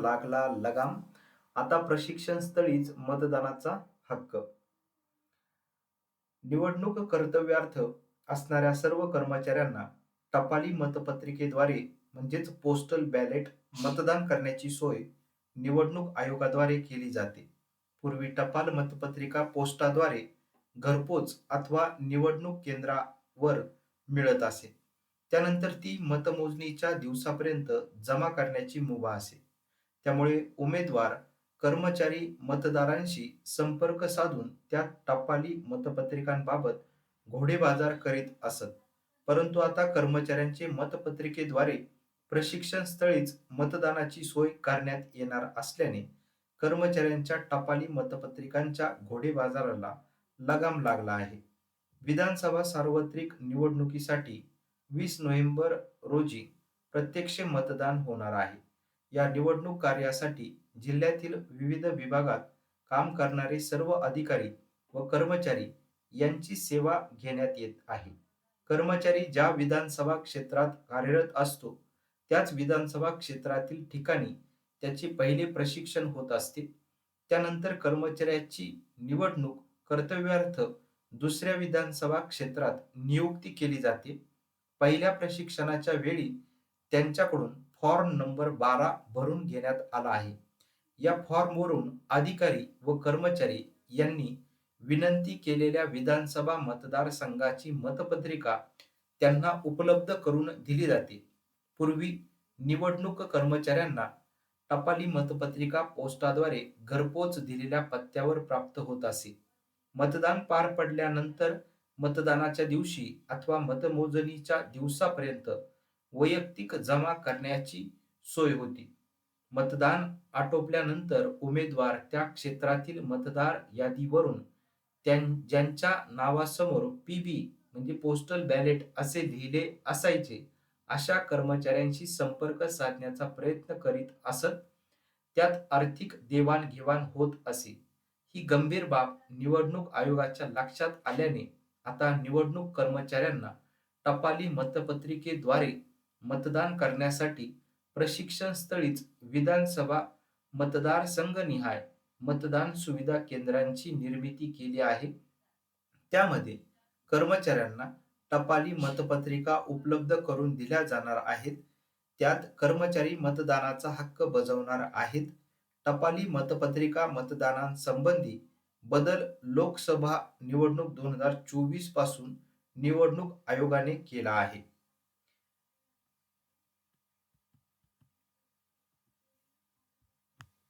लागला लगाम. आता प्रशिक्षण स्थळीच मतदानाचा हक्क. निवडणूक कर्तव्यार्थ असणाऱ्या सर्व कर्मचाऱ्यांना टपाली मतपत्रिकेद्वारे म्हणजेच पोस्टल बॅलेट मतदान करण्याची सोय निवडणूक आयोगाद्वारे केली जाते. पूर्वी टपाल मतपत्रिका पोस्टाद्वारे घरपोच अथवा निवडणूक केंद्रावर मिळत असे. त्यानंतर ती मतमोजणीच्या दिवसापर्यंत जमा करण्याची मुभा असे. त्यामुळे उमेदवार कर्मचारी मतदारांशी संपर्क साधून त्या टपाली मतपत्रिकांबाबत घोडेबाजार करीत असत. परंतु आता कर्मचाऱ्यांचे मतपत्रिकेद्वारे प्रशिक्षण स्थळीच मतदानाची सोय करण्यात येणार असल्याने कर्मचाऱ्यांच्या टपाली मतपत्रिकांच्या घोडेबाजाराला लगाम लागला आहे. विधानसभा सार्वत्रिक निवडणुकीसाठी वीस नोव्हेंबर रोजी प्रत्यक्ष मतदान होणार आहे. या निवडणूक कार्यासाठी जिल्ह्यातील विविध विभागात काम करणारे सर्व अधिकारी व कर्मचारी यांची सेवा घेण्यात येत आहे. कर्मचारी ज्या विधानसभा क्षेत्रात कार्यरत असतो त्याच विधानसभा क्षेत्रातील ठिकाणी त्याचे पहिले प्रशिक्षण होत असते. त्यानंतर कर्मचाऱ्याची निवडणूक कर्तव्यार्थ दुसऱ्या विधानसभा क्षेत्रात नियुक्ती केली जाते. पहिल्या प्रशिक्षणाच्या वेळी त्यांच्याकडून फॉर्म नंबर बारा भरून घेण्यात आला आहे. या फॉर्मवरून अधिकारी व कर्मचारी यांनी विनंती केलेल्या विधानसभा मतदारसंघाची मतपत्रिका त्यांना उपलब्ध करून दिली जाते. पूर्वी निवडणूक कर्मचाऱ्यांना टपाली मतपत्रिका पोस्टाद्वारे घरपोच दिलेल्या पत्त्यावर प्राप्त होत असे. मतदान पार पडल्यानंतर मतदानाच्या दिवशी अथवा मतमोजणीच्या दिवसापर्यंत वैयक्तिक जमा करण्याची सोय होती. मतदान आटोपल्यानंतर उमेदवार त्या क्षेत्रातील मतदार यादीवरून त्यां- ज्यांच्या नावासमोर पीबी म्हणजे पोस्टल बॅलेट असे लिहिले असायचे अशा कर्मचाऱ्यांशी संपर्क साधण्याचा प्रयत्न करीत असत त्यात आर्थिक देवाणघेवाण होत असे. ही गंभीर बाब निवडणूक आयोगाच्या लक्षात आल्याने आता निवडणूक कर्मचाऱ्यांना टपाली मतपत्रिकेद्वारे मतदान करण्यासाठी प्रशिक्षण स्थळीच विधानसभा मतदारसंघनिहाय मतदान सुविधा केंद्रांची निर्मिती केली आहे. त्यामध्ये कर्मचाऱ्यांना टपाली मतपत्रिका उपलब्ध करून दिल्या जाणार आहेत. त्यात कर्मचारी मतदानाचा हक्क बजावणार आहेत. टपाली मतपत्रिका मतदानांसंबंधी बदल लोकसभा निवडणूक दोन हजार चोवीसपासून निवडणूक आयोगाने केला आहे.